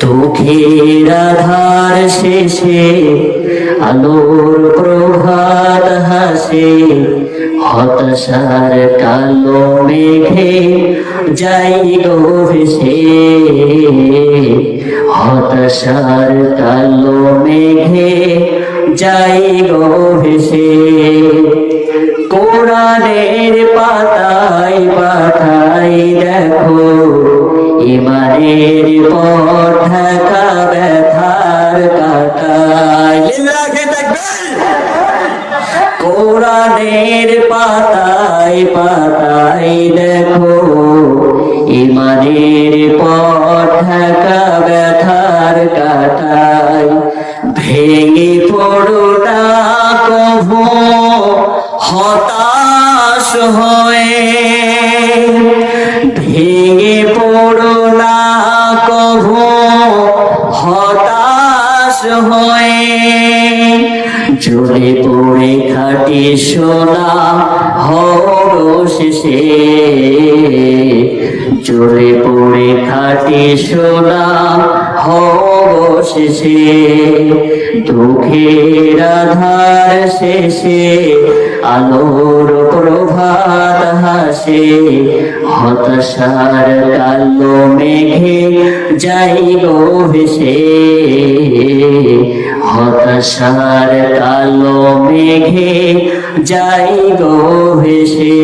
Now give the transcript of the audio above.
দুঃখের আধার শেষে আলোর প্রভাত হাসে, হতাশার কালো মেঘে যাই গো ভেসে হতাশার কালো মেঘে যাই গো কোরআনের পাতায় ইমানের পর ঢাকা ব্যথার কাটায় কোরআনের পাতায় পাতায় দেখো, ইমানের পর ঢাকা ব্যথার কাটায় ভেঙে পড়ো না কভু হতাশ হয়ে হতাশ হয়ে জলে পড়ে খাটি সোনা হরো শেষে জলে পড়ে খাটি সোনা হরো শেষে দুঃখের আধার শেষে আলোর প্রভাত হাসে হতাশার কালো মেঘে যাই গো ভেসে হতাশার কালো মেঘে যাই গো ভেসে